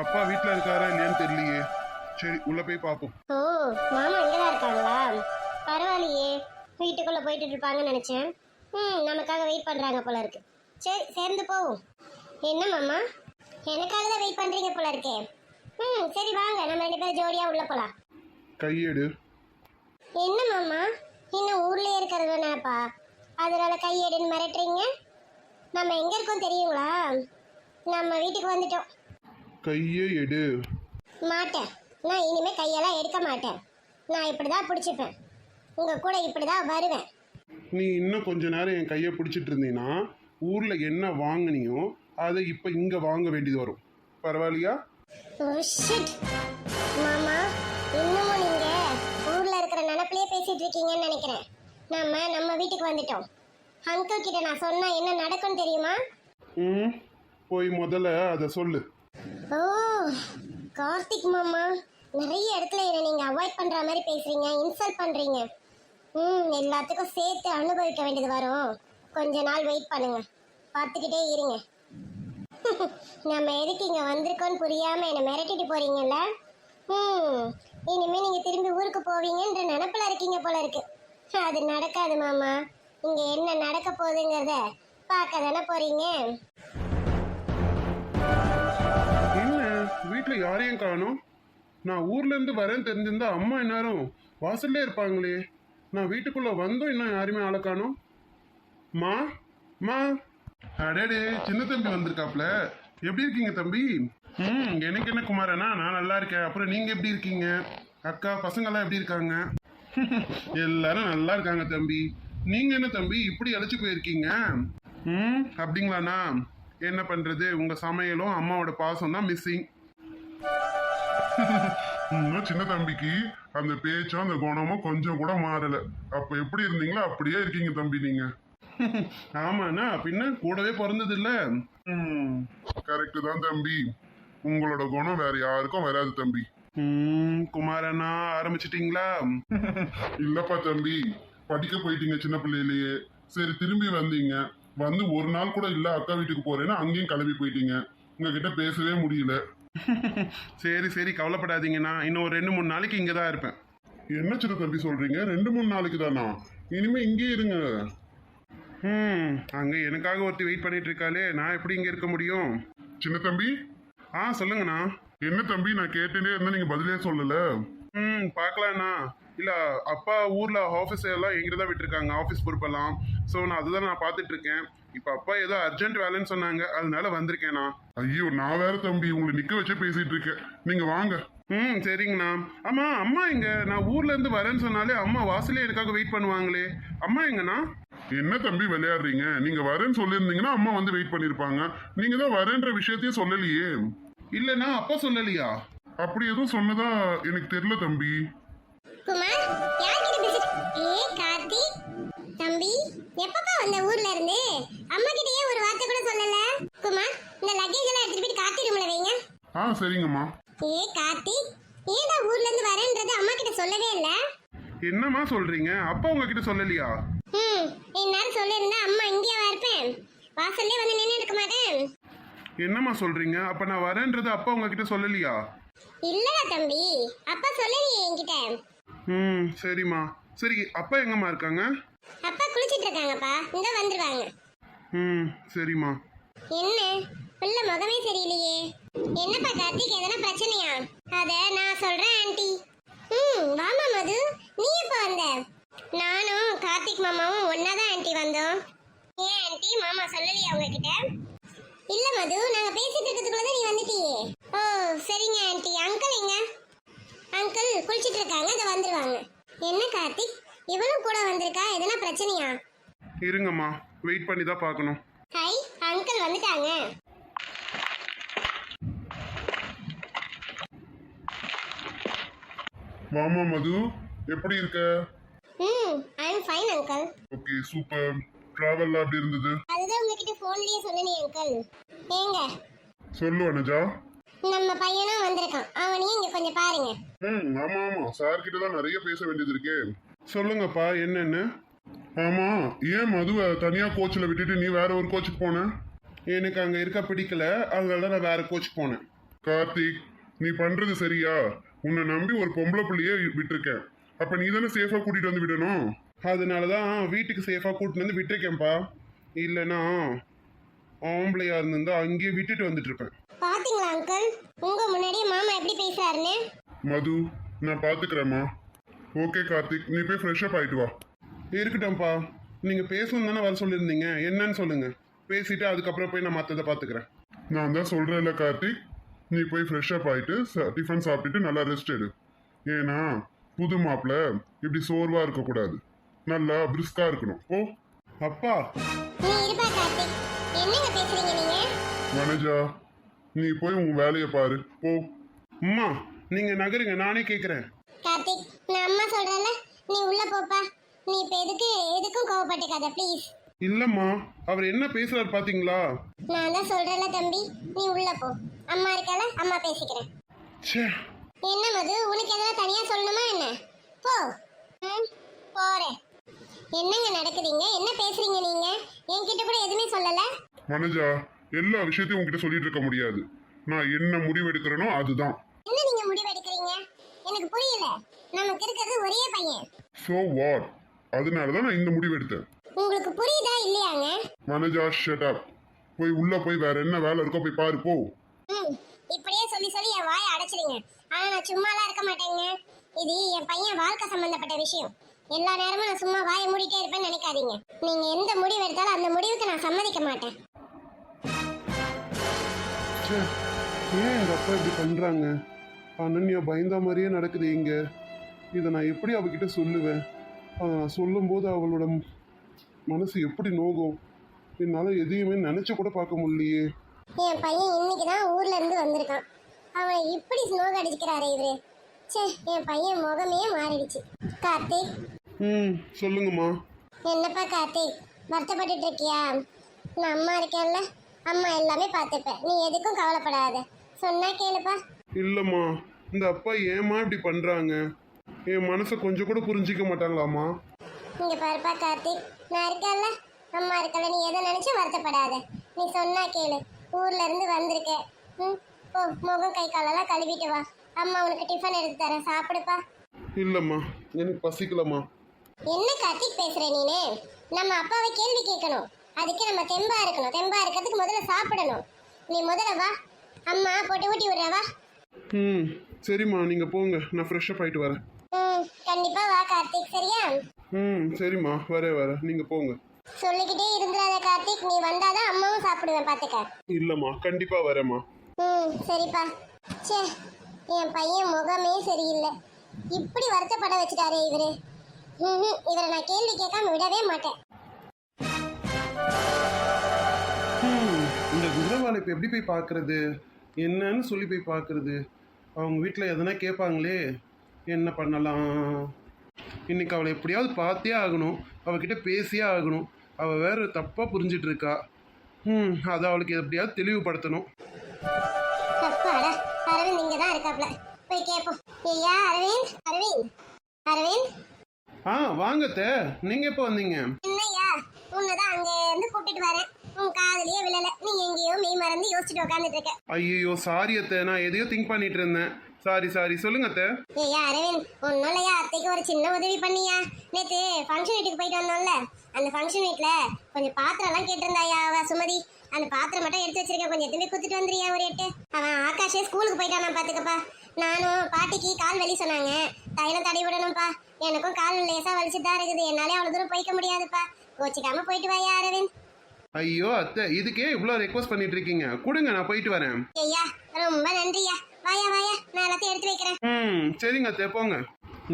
அப்பா வீட்டில் இருக்காரா இல்லையான்னு தெரியலையே. சரி உள்ள போய் பார்ப்போம் ஓ மாமா இங்கதான் இருக்காங்களா? பரவாயில்லையே. வீட்டுக்குள்ள போயிட்டு இருப்பாங்கன்னு நினைச்சேன். ம் நமக்காக வெயிட் பண்றாங்க போல இருக்கு. சரி சேர்ந்து போவோம். என்ன மாமா? எனக்காக தான் வெயிட் பண்றீங்க போல இருக்கே. ம் சரி வாங்க. நம்ம ரெண்டு பேரும் ஜோடியா உள்ள போலாம். கையெடு. என்ன மாமா? இன்னும் ஊர்லயே இருக்கிறது நினைப்பா அதனால கையெடுன்னு மிரட்டுறீங்க? நம்ம எங்க இருக்கோம் தெரியுங்களா? நம்ம வீட்டுக்கு வந்துட்டோம். கையே எடு. மாட்டேன். நான் இனிமே கையெல்லாம் எடுக்க மாட்டேன். நான் இப்படிதான் பிடிச்சிப்பேன். உங்க கூட இப்படிதான் வருவேன். நீ இன்னும் கொஞ்ச நேரம் என் கையை பிடிச்சிட்டு இருந்தீன்னா ஊர்ல என்ன வாங்குனியோ அதை இப்போ இங்க வாங்க வேண்டியது வரும். பரவாயில்லையா? ஓ ஷிட் மாமா இன்னமும் நீங்க ஊர்ல இருக்கிற நினப்பிலே பேசிட்டு இருக்கீங்கன்னு நினைக்கிறேன். நம்ம நம்ம வீட்டுக்கு வந்துட்டோம். அங்கிள் கிட்ட நான் சொன்னா என்ன நடக்கும் தெரியுமா? ம்? போய் முதல்ல அதை சொல்லு. ஓ கார்த்திக் மாமா நிறைய இடத்துல என்ன நீங்க அவாய்ட் பண்ற மாதிரி பேசுறீங்க இன்சல்ட் பண்றீங்க. ம் எல்லாத்துக்கும் சேர்த்து அனுபவிக்க வேண்டியது வரும். கொஞ்ச நாள் வெயிட் பண்ணுங்க. பார்த்துக்கிட்டே இருங்க. நம்ம எதுக்கு இங்க வந்திருக்கோன்னு புரியாம என்ன மிரட்டிட்டு போறீங்கல்ல? ம் இனிமே நீங்க திரும்பி ஊருக்கு போவீங்கன்ற நினப்புல இருக்கீங்க போல இருக்கு. அது நடக்காது மாமா. இங்க என்ன நடக்க போகுதுங்கிறத பார்க்க தானே போறீங்க? வீட்டில் யாரையும் காணோம். நான் ஊர்ல இருந்து வரேன்னு தெரிஞ்சிருந்தா அம்மா எல்லாரும் வாசல்லே இருப்பாங்களே. நான் வீட்டுக்குள்ள வந்தும் இன்னும் யாருமே ஆளை காணோம். மா மா. அடடே சின்ன தம்பி வந்திருக்காப்ல. எப்படி இருக்கீங்க தம்பி? ம் எனக்கு என்ன குமாரண்ணா நான் நல்லா இருக்கேன். அப்புறம் நீங்க எப்படி இருக்கீங்க? அக்கா பசங்கெல்லாம் எப்படி இருக்காங்க? எல்லாரும் நல்லா இருக்காங்க தம்பி. நீங்க என்ன தம்பி இப்படி அழைச்சு போயிருக்கீங்க? ம். அப்படிங்களாண்ணா? என்ன பண்றது? உங்க சமையலும் அம்மாவோட பாசம் தான் மிஸ்ஸிங் இன்னும் சின்ன தம்பிக்கு அந்த பேச்சும் அந்த குணமும் கொஞ்சம் கூட மாறல. அப்ப எப்படி இருந்தீங்களோ? அப்படியே இருக்கீங்க தம்பி நீங்க. ஆமாண்ணா பின்ன கூடவே பிறந்தது இல்ல கரெக்ட் தான் தம்பி. உங்களோட குணம் வேற யாருக்கும் வராது தம்பி. குமாரண்ணா ஆரம்பிச்சிட்டீங்களா? இல்லப்பா தம்பி. படிக்க போயிட்டீங்க சின்ன பிள்ளையிலேயே. சரி திரும்பி வந்தீங்க. வந்து ஒரு நாள் கூட இல்ல அக்கா வீட்டுக்கு போறேன்னா அங்கேயும் கிளம்பி போயிட்டீங்க. உங்ககிட்ட பேசவே முடியல. சரி சரி கவலைப்படாதீங்கண்ணா இன்னும் ஒரு ரெண்டு மூணு நாளைக்கு இங்கே தான் இருப்பேன். என்ன சின்ன தம்பி சொல்றீங்க? ரெண்டு மூணு நாளைக்கு தானா? இனிமே இங்கேயே இருங்க. ம் அங்கே எனக்காக ஒருத்தி வெயிட் பண்ணிட்டு இருக்காளே. நான் எப்படி இங்கே இருக்க முடியும்? சின்ன தம்பி? ஆ சொல்லுங்கண்ணா. என்ன தம்பி? நான் கேட்டுட்டே இருந்தா நீங்க பதிலே சொல்லல. ம் பார்க்கலாண்ணா. இல்லை அப்பா ஊரில் ஆஃபீஸ் எல்லாம் எங்கிட்ட தான் விட்டுருக்காங்க. ஆஃபீஸ் பொறுப்பெல்லாம். ஸோ நான் அதுதான் நான் பார்த்துட்டு இருக்கேன். இப்போ அப்பா ஏதோ அர்ஜென்ட் வேலைன்னு சொன்னாங்க. அதனால வந்திருக்கேண்ணா ஐயோ நான் வேற தம்பி உங்களை நிக்க வச்சே பேசிட்டு இருக்கேன். நீங்க வாங்க. ம் சரிங்கண்ணா. ஆமா அம்மா எங்க? நான் ஊர்ல இருந்து வரேன்னு சொன்னாலே அம்மா வாசலே எனக்காக வெயிட் பண்ணுவாங்களே. அம்மா எங்கண்ணா? என்ன தம்பி விளையாடுறீங்க? நீங்க வரேன்னு சொல்லியிருந்தீங்கன்னா அம்மா வந்து வெயிட் பண்ணிருப்பாங்க நீங்க தான் வரேன்ற விஷயத்தையே சொல்லலையே. இல்லைண்ணா அப்பா சொல்லலையா? அப்படி எதுவும் சொன்னதா எனக்கு தெரியல தம்பி. குமார் யார்கிட்ட பேசிட்டு ஏ கார்த்தி தம்பி எப்பப்பா வந்த ஊர்ல இருந்து அம்மா கிட்டயே ஒரு வார்த்தை கூட சொல்லல. குமார் இந்த லக்கேஜ் எல்லாம் எடுத்துட்டு போயிட்டு கார்த்தி ரூம்ல வைங்க. ஆ சரிங்கம்மா. ஏ கார்த்தி ஏன்டா ஊர்ல இருந்து வரேன்றது அம்மா கிட்ட சொல்லவே இல்ல? என்னம்மா சொல்றீங்க? அப்பா உங்ககிட்ட சொல்லலையா? ம் இந்நேரம் சொல்லியிருந்தா அம்மா இங்கேயா இருப்பேன்? வாசல்லே வந்து நின்று இருக்க மாட்டேன். என்னம்மா சொல்றீங்க? அப்ப நான் வரேன்றது அப்பா உங்ககிட்ட சொல்லலையா? இல்லடா தம்பி அப்பா சொல்லலையே என்கிட்ட. ம் சரிம்மா. சரி அப்பா எங்கம்மா இருக்காங்க? அப்பா குளிச்சிட்டு இருக்காங்கப்பா இந்த வந்துருவாங்க. ம் சரிம்மா. என்ன? புள்ள முகமே சரியில்லையே. என்னப்பா கார்த்திக் எதனா பிரச்சனையா? அத நான் சொல்றேன் ஆன்ட்டி ம் வாமா மது. நீ எப்போ வந்த? நானும் கார்த்திக் மாமாவும் ஒன்னா தான் ஆன்ட்டி வந்தோம். ஏன் ஆன்ட்டி மாமா சொல்லலையா உங்ககிட்ட? இல்ல மது நாங்க பேசிட்டு இருக்கிறதுக்குள்ள நீ வந்துட்டியே. ஓ சரிங்க ஆன்ட்டி அங்கிள் எங்க? அங்கிள் குளிச்சிட்டு இருக்காங்க அதை வந்துருவாங்க. என்ன கார்த்திக்? இவனும் கூட வந்திருக்கா? எதனா பிரச்சனையா? இருங்கம்மா. வெயிட் பண்ணி தான் பார்க்கணும். ஹை அங்கிள் வந்துட்டாங்க. வாமா மது எப்படி இருக்க? ம் I am fine uncle okay super டிராவல்லாம் எப்படி இருந்தது? அதுதான் உங்ககிட்ட ஃபோன்லயே சொன்னனே அங்கிள் ஏங்க? சொல்லு அனுஜா. நம்ம பையனும் வந்திருக்கான். அவனையும் இங்க கொஞ்சம் பாருங்க. ம் ஆமா ஆமா. சார் கிட்ட தான் நிறைய பேச வேண்டியது இருக்கே. சொல்லுங்கப்பா என்னன்னு? ஆமா ஏன் மதுவை தனியா கோச்சில் விட்டுட்டு நீ வேற ஒரு கோச்சுக்கு போன? எனக்கு அங்கே இருக்க பிடிக்கல. அதனால தான் நான் வேற கோச் போனேன். கார்த்திக் நீ பண்றது சரியா? உன்னை நம்பி ஒரு பொம்பளை புள்ளைய விட்டிருக்கேன். அப்ப நீ தானே சேஃபா கூட்டிட்டு வந்து விடணும்? அதனால தான் வீட்டுக்கு சேஃபாக கூட்டிட்டு வந்து விட்டுருக்கேன்ப்பா. இல்லைன்னா ஆம்பளையா இருந்திருந்தா அங்கேயே விட்டுட்டு வந்துட்டு இருப்பேன் பாத்தீங்களா அங்கிள் உங்க முன்னாடியே மாமா எப்படி பேசுறாருன்னு? மது நான் பாத்துக்கிறேம்மா ஓகே கார்த்திக். நீ போய் ஃப்ரெஷ் அப் ஆயிட்டு வா. இருக்கட்டும்ப்பா. நீங்கள் பேசணும் தானே வர சொல்லியிருந்தீங்க. என்னன்னு சொல்லுங்க. பேசிட்டு அதுக்கப்புறம் போய் நான் மற்றதை பார்த்துக்கிறேன் நான் தான் சொல்றேன்ல கார்த்திக். நீ போய் ஃப்ரெஷ் அப் ஆயிட்டு ச- டிஃபன் சாப்பிட்டுட்டு நல்லா ரெஸ்ட் எடு. ஏன்னா புது மாப்பிள்ள இப்படி சோர்வா இருக்கக்கூடாது. நல்லா பிரிஸ்கா இருக்கணும். ஓ அப்பா. வனஜா நீ போய் உன் வேலையை பாரு. போ. அம்மா நீங்கள் நகருங்க. நானே கேட்குறேன் கார்த்திக். நான் அம்மா சொல்றேன்ல நீ உள்ள போப்பா. நீ இப்ப எதுக்கு எதுக்கும் கோவப்பட்டுக்காத ப்ளீஸ் இல்லைம்மா அவர் என்ன பேசுறாரு பார்த்தீங்களா நான் தான் சொல்றேன்ல தம்பி நீ உள்ள போ. அம்மா இருக்கால அம்மா பேசிக்கிறேன். ச்சே. என்ன மது உனக்கு எதாவது தனியா சொல்லணுமா என்ன? போ. ம், போறேன். என்னங்க நடக்குதுங்க? என்ன பேசுறீங்க நீங்க? என்கிட்ட கூட எதுவுமே சொல்லல. வனஜா எல்லா விஷயத்தையும் உன்கிட்ட சொல்லிட்டு இருக்க முடியாது. நான் என்ன முடிவெடுக்கிறேனோ அதுதான் என்ன நீங்க முடிவு எடுக்கிறீங்க எனக்கு புரியல. நமக்கு இருக்கிறது ஒரே பையன். ஸோ வாட் அதனால தான் நான் இந்த முடிவு எடுத்தேன். உங்களுக்கு புரியுதா இல்லையாங்க? வனஜா ஷட் அப் போய் உள்ள போய் வேற என்ன வேலை இருக்கோ போய் பாரு போ. ம் இப்படியே சொல்லி சொல்லி என் வாயை அடைச்சிடுங்க. ஆனா நான் சும்மாலாம் இருக்க மாட்டேங்க. இது என் பையன் வாழ்க்கை சம்பந்தப்பட்ட விஷயம். எல்லா நேரமும் நான் சும்மா வாயை மூடிட்டே இருப்பேன்னு நினைக்காதீங்க. நீங்க எந்த முடிவு எடுத்தாலும் அந்த முடிவுக்கு நான் சம்மதிக்க மாட்டேன். ஏன் எங்கள் அப்பா இப்படி பண்ணுறாங்க அனன்யா பயந்த மாதிரியே நடக்குது இங்கே. இதை நான் எப்படி அவகிட்ட சொல்லுவேன்? அதை நான் சொல்லும்போது அவளோட மனசு எப்படி நோகும்? என்னால் எதையுமே நினச்சி கூட பார்க்க முடியலையே. என் பையன் இன்னைக்கு தான் ஊர்ல இருந்து வந்திருக்கான். அவனை இப்படி ஸ்னோக் அடிக்கிறாரே இவரு. ச்சே என் பையன் முகமே மாறிடுச்சு. கார்த்திக் ம் சொல்லுங்கம்மா. என்னப்பா கார்த்திக் வருத்தப்பட்டுட்டு இருக்கியா? நான் அம்மா இருக்கேன்ல. அம்மா எல்லாமே பார்த்துப்பேன். நீ எதுக்கும் கவலைப்படாத. சொன்னா கேளுப்பா. இல்லைம்மா. இந்த அப்பா ஏம்மா இப்படி பண்ணுறாங்க என் மனசை கொஞ்சம் கூட புரிஞ்சிக்க மாட்டாங்களாம்மா? இங்க பாருப்பா கார்த்திக் நான் இருக்கேன்ல. அம்மா இருக்கல நீ எதை நினைச்சு வருத்தப்படாத. நீ சொன்னா கேளு. ஊர்ல இருந்து வந்திருக்க ம்? போ முகம் கை காலெல்லாம் கழுவிட்டு வா. அம்மா உனக்கு டிஃபன் எடுத்து தரேன். சாப்பிடுப்பா. இல்லைம்மா எனக்கு பசிக்கலம்மா. என்ன கார்த்திக் பேசுற நீனு? நம்ம அப்பாவை கேள்வி கேட்கணும். அதுக்கு நம்ம தெம்பா இருக்கணும். தெம்பா இருக்கிறதுக்கு முதல்ல சாப்பிடணும். நீ முதல்ல வா. அம்மா போட்டு ஊட்டி விடுற வா. ம். சரிம்மா நீங்கள் போங்க. நான் ஃப்ரெஷ்ஷப் ஆகிட்டு வரேன். ம் கண்டிப்பா வா கார்த்திக் சரியா? ம் சரிம்மா. வரேன் வரேன். நீங்கள் போங்க. சொல்லிக்கிட்டே இருந்துடாத கார்த்திக். நீ வந்தாதான் அம்மாவும் சாப்பிடுவேன் பாத்துக்க. இல்லைம்மா கண்டிப்பாக வரேம்மா. ம் சரிப்பா. ச்சே என் பையன் முகமே சரியில்லை. இப்படி வருத்தப்பட வச்சுட்டாரே இவரு. ம்ஹும், இவரை நான் கேள்வி கேட்காம விடவே மாட்டேன். இந்த குதிரவாலை இப்போ எப்படி போய் பார்க்கறது? என்னன்னு சொல்லி போய் பார்க்கறது. அவங்க வீட்டில் எதனா கேட்பாங்களே என்ன பண்ணலாம்? இன்னைக்கு அவளை எப்படியாவது பார்த்தே ஆகணும். அவகிட்ட பேசியே ஆகணும். அவள் வேற தப்பாக புரிஞ்சிட்டு இருக்கா ம் அதை அவளுக்கு எப்படியாவது தெளிவுபடுத்தணும். அரவிந்த் இங்க தான் இருக்காப்ல. போய் கேட்போம் ஐயா அரவிந்த்? அரவிந்த்? அரவிந்த்? ஆ வாங்கத்த நீங்கள் எப்போ வந்தீங்க? என்னய்யா உன்னதான் அங்க இருந்து கூப்பிட்டு வரேன். உன் காதலியே விழல. நீ எங்கேயோ மெய் மறந்து யோசிச்சுட்டு உட்காந்துட்டு இருக்க ஐயோ சாரி அத்தை. நான் எதையோ திங்க் பண்ணிட்டு இருந்தேன். சாரி சாரி சொல்லுங்க அத்தை. ஐயா அரவிந்த். ஒன்னும் இல்லையா அத்தைக்கு ஒரு சின்ன உதவி பண்ணியா? நேத்து ஃபங்க்ஷன் வீட்டுக்கு போயிட்டு வந்தோம்ல. அந்த ஃபங்க்ஷன் வீட்ல கொஞ்சம் பாத்திரம் எல்லாம் கேட்டிருந்தாயா அவ சுமதி? அந்த பாத்திரம் மட்டும் எடுத்து வச்சிருக்கேன் கொஞ்சம் எதுவுமே குத்துட்டு வந்துறியா ஒரு எட்டு. அவன் ஆகாஷே ஸ்கூலுக்கு போயிட்டானா பாத்துக்கப்பா. நானும் பாட்டிக்கு கால் வலி சொன்னாங்க. தைலம் தடவி விடணும்ப்பா எனக்கும் கால் லேசா வலிச்சுட்டு தான் இருக்குது. என்னாலே அவ்வளவு தூரம் போய்க்க முடியாதுப்பா. கோச்சிக்காம போயிட்டு வாயா அரவிந்த். ஐயோ அத்தை இதுக்கே இவ்வளோ ரெக்வஸ்ட் பண்ணிட்டு இருக்கீங்க கொடுங்க நான் போயிட்டு வரேன். ஐயா ரொம்ப நன்றியா. வாயா வாயா நான் எல்லாத்தையும் எடுத்து வைக்கிறேன். ம் சரிங்க அத்தை போங்க.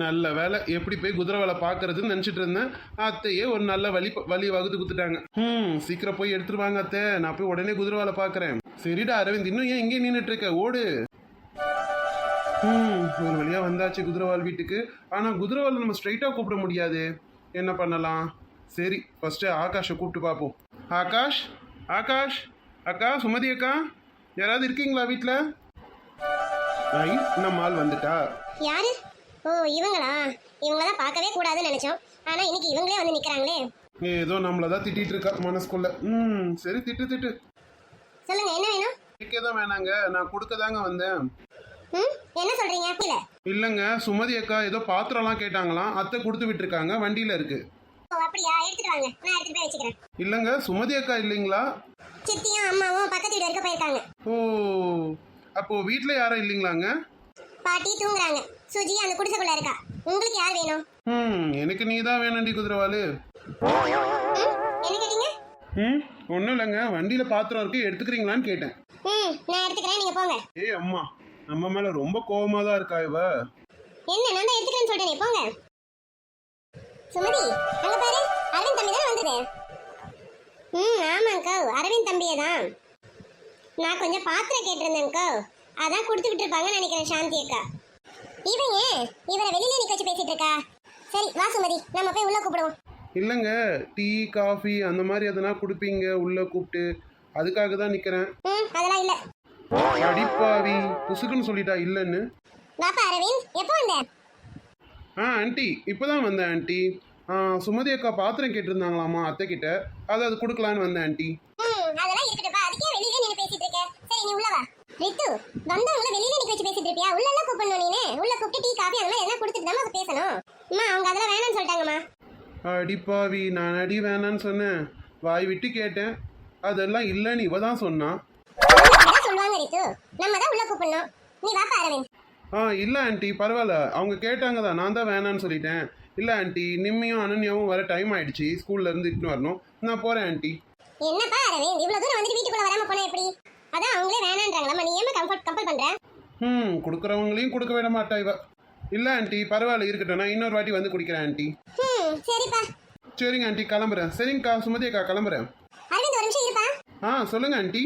நல்ல வேலை. எப்படி போய் குதிரை வேலை பார்க்கறதுன்னு நினச்சிட்டு இருந்தேன். அத்தையே ஒரு நல்ல வழி வழி வகுத்து கொடுத்துட்டாங்க. ம் சீக்கிரம் போய் எடுத்துட்டு வாங்க அத்தை. நான் போய் உடனே குதிரை வேலை பார்க்குறேன். சரிடா அரவிந்த் இன்னும் ஏன் இங்கே நின்றுட்டு இருக்க? ஓடு. ம் ஒரு வழியாக வந்தாச்சு குதிரவால் வீட்டுக்கு. ஆனால் குதிரவால் நம்ம ஸ்ட்ரைட்டாக கூப்பிட முடியாது. என்ன பண்ணலாம்? சரி ஃபஸ்ட்டு ஆகாஷை கூப்பிட்டு பார்ப்போம். ஆகாஷ் ஆகாஷ் அக்கா சுமதி அக்கா யாராவது இருக்கீங்களா வீட்டில் ஐ நம்ம ஆள் வந்துட்டா? யாரு? ஓ இவங்களா? இவங்களெல்லாம் பார்க்கவே கூடாதுன்னு நினைச்சோம். ஆனா இன்னைக்கு இவங்களே வந்து நிக்கிறாங்களே. ஏதோ நம்மள தான் திட்டிட்டு இருக்கா மனசுக்குள்ள. ம் சரி திட்டு திட்டு. சொல்லுங்க என்ன வேணும்? கேட்க தான் வேணாங்க. நான் கொடுக்க தாங்க வந்தேன். ம் என்ன சொல்றீங்க? இல்ல இல்லைங்க சுமதி அக்கா ஏதோ பாத்திரம்லாம் கேட்டாங்களாம். அத்தை கொடுத்து விட்டுருக்காங்க. வண்டியில் இருக்கு. ஓ அப்படியா? எடுத்துட்டு வாங்க. நான் எடுத்துட்டு போய் வச்சுக்கிறேன். இல்லைங்க சுமதி அக்கா இல்லைங்களா? சித்தியும் அம்மாவும் பக்கத்து வீடு வரைக்கும் போயிருக்காங்க. ஓ அப்போ வீட்டில் யாரும் இல்லைங்களாங்க? பாட்டி தூங்குறாங்க. சுஜி அந்த குடிசைக்குள்ள இருக்கா. உங்களுக்கு யார் வேணும்? ம் எனக்கு நீ தான் வேணும்டி குதிரவாளு. ம் என்ன கேட்டீங்க? ம் ஒன்றும் இல்லைங்க. வண்டியில் பாத்திரம் இருக்கு எடுத்துக்கிறீங்களான்னு கேட்டேன். ம் நான் எடுத்துக்கிறேன் நீங்க போங்க. ஏய் அம்மா நம்ம மேலே ரொம்ப கோவமாக தான் இருக்கா இவ? என்ன நான் தான் எடுத்துக்கிறேன்னு சொல்றேனே போங்க. சுமதி அங்க பாரு அரவிந்த் தம்பி தானே வந்தது? ம் ஆமாங்கோ அரவிந்த் தம்பியே தான். நான் கொஞ்சம் பாத்திரம் கேட்டிருந்தேன்க்கோ அதான் கொடுத்து விட்டுருப்பாங்கன்னு நினைக்கிறேன் சாந்தி அக்கா. இவன் ஏன்? இவரை வெளியில நிக்க வச்சு பேசிட்டு இருக்கா? சரி வா சுமதி. நம்ம போய் உள்ள கூப்பிடுவோம். இல்லைங்க டீ காஃபி அந்த மாதிரி எதனா கொடுப்பீங்க உள்ளே கூப்பிட்டு. அதுக்காக தான் நிற்கிறேன் ம் அதெல்லாம் இல்ல. அடிப்பாவி. புசுக்குன்னு சொல்லிட்டா இல்லைன்னு. வாப்பா அரவிந்த் எப்போ வந்த? ஆ ஆண்டி இப்போ தான் வந்தேன் ஆண்டி. சுமதி அக்கா பாத்திரம் கேட்டிருந்தாங்களாமா அத்தை கிட்ட அதை அது கொடுக்கலான்னு வந்தேன் ஆண்டி. அதெல்லாம் இருக்கட்டும்ப்பா அதுக்கே வெளியில நின்னு பேசிட்டு இருக்க. சரி நீ உள்ள வா. ரித்து வந்தவங்கள வெளியில நிக்க வச்சு பேசிட்டு இருப்பியா? உள்ள எல்லாம் கூப்பிடணும் நீனு. உள்ள கூப்பிட்டு டீ காபி அதெல்லாம் எல்லாம் கொடுத்துட்டு தான் பேசணும். அம்மா அவங்க அதெல்லாம் வேணாம்னு சொல்லிட்டாங்கம்மா. அடிப்பாவி நான் அடி வேணான்னு சொன்னேன். வாய் விட்டு கேட்டேன். அதெல்லாம் இல்லைன்னு இவ தான் சொன்னா சொல்லுவாங்க ரித்து. நம்ம தான் உள்ள கூப்பிடணும். நீ வாப்பா அரவிந்த். ஆ இல்லை ஆண்டி பரவாயில்ல. அவங்க கேட்டாங்க தான் நான் தான் வேணான்னு சொல்லிட்டேன். இல்லை ஆண்டி நிம்மியும் அனன்யாவும் வர டைம் ஆயிடுச்சு. ஸ்கூல்ல இருந்து இட்டுன்னு வரணும். நான் போகிறேன் ஆண்டி. என்னப்பா அரவிந்த்? இவ்வளவு தூரம் வந்துட்டு வீட்டுக்குள்ள வராம போனா எப்படி? அதான் அவங்களே வேணான்றாங்களா? நீ ஏமா கம்ஃபர்ட் கம்பல் பண்ற? ம் கொடுக்குறவங்களையும் கொடுக்க விட மாட்டா இவ. இல்லை ஆண்டி பரவாயில்ல இருக்கட்டும் நான் இன்னொரு வாட்டி வந்து குடிக்கிறேன் ஆண்டி. ம் சரிப்பா. சரிங்க ஆண்டி கிளம்புறேன். சரிங்கக்கா சுமதி அக்கா கிளம்புறேன். அரவிந்த் ஒரு நிமிஷம் இருப்பா. ஆ சொல்லுங்க ஆண்டி.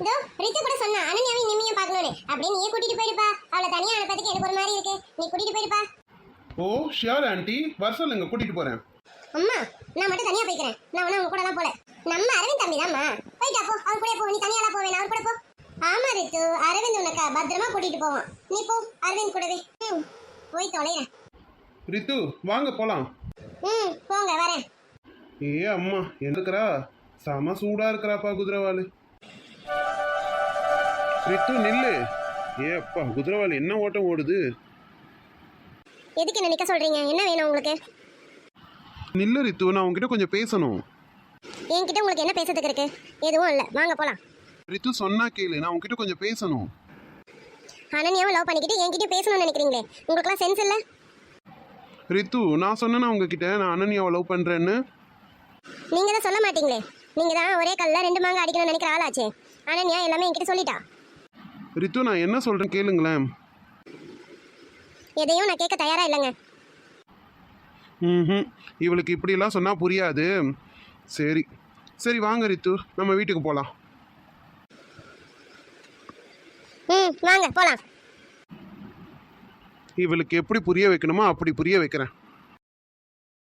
இதோ ரித்து கூட சொன்னா அனன்யாவையும் நிம்மியும் பார்க்கணும்னு. அப்படியே நீயே கூட்டிட்டு போயிடுப்பா அவளை தனியா அனுப்பதுக்கு எனக்கு ஒரு மாதிரி இருக்கு. நீ கூட்டிட்டு போயிடுப்பா ஓ ஷியோர் ஆண்டி வர சொல்லுங்க கூட்டிட்டு போறேன். அம்மா நான் மட்டும் தனியா போய்க்கிறேன். நான் ஒன்னும் அவங்க கூட தான் போல. நம்ம அரவிந்த் தம்பி தான்மா போயிட்டா போ. அவர் கூட போ. நீ தனியாலாம் போவேன். அவர் கூட போ. ஆமா ரித்து. அரவிந்த் உனக்கு பத்திரமா கூட்டிட்டு போவான். நீ போ. அரவிந்த் கூடவே. ம் போய் தொலைறேன். ரித்து வாங்க போலாம். ம் போங்க வரேன். ஏ அம்மா எதுக்குறா செம சூடா இருக்கிறாப்பா குதிரவாளு ரித்து நில்லு. ஏ அப்பா குதிரவாளு என்ன ஓட்டம் ஓடுது? எதுக்கு என்ன நிக்க சொல்றீங்க? என்ன வேணும் உங்களுக்கு? நில்லு ரித்து. நான் உங்ககிட்ட கொஞ்சம் பேசணும். என்கிட்ட உங்களுக்கு என்ன பேசுறதுக்கு இருக்கு? எதுவும் இல்ல. வாங்க போலாம். ரித்து சொன்னா கேளு. நான் உங்ககிட்ட கொஞ்சம் பேசணும். அனன்யாவும் லவ் பண்ணிக்கிட்டு என்கிட்ட பேசணும்னு நினைக்கிறீங்களே. உங்களுக்குலாம் சென்ஸ் இல்ல? ரித்து நான் சொன்னேன்னா உங்ககிட்ட? நான் அனன்யாவை லவ் பண்றேன்னு. நீங்க தான் சொல்ல மாட்டீங்களே. நீங்க தான் ஒரே கல்ல ரெண்டு மாங்க அடிக்கணும்னு நினைக்கிற ஆளாச்சே. அனன்யா எல்லாமே என்கிட்ட சொல்லிட்டா. ரித்து நான் என்ன சொல்றேன் கேளுங்களேன். எதையும் நான் கேட்க தயாரா இல்லைங்க. ம் இவளுக்கு இப்படியெல்லாம் சொன்னால் புரியாது. சரி. சரி வாங்க ரித்து நம்ம வீட்டுக்கு போகலாம் ம் வாங்க போலாம். இவளுக்கு எப்படி புரிய வைக்கணுமோ அப்படி புரிய வைக்கிறேன்.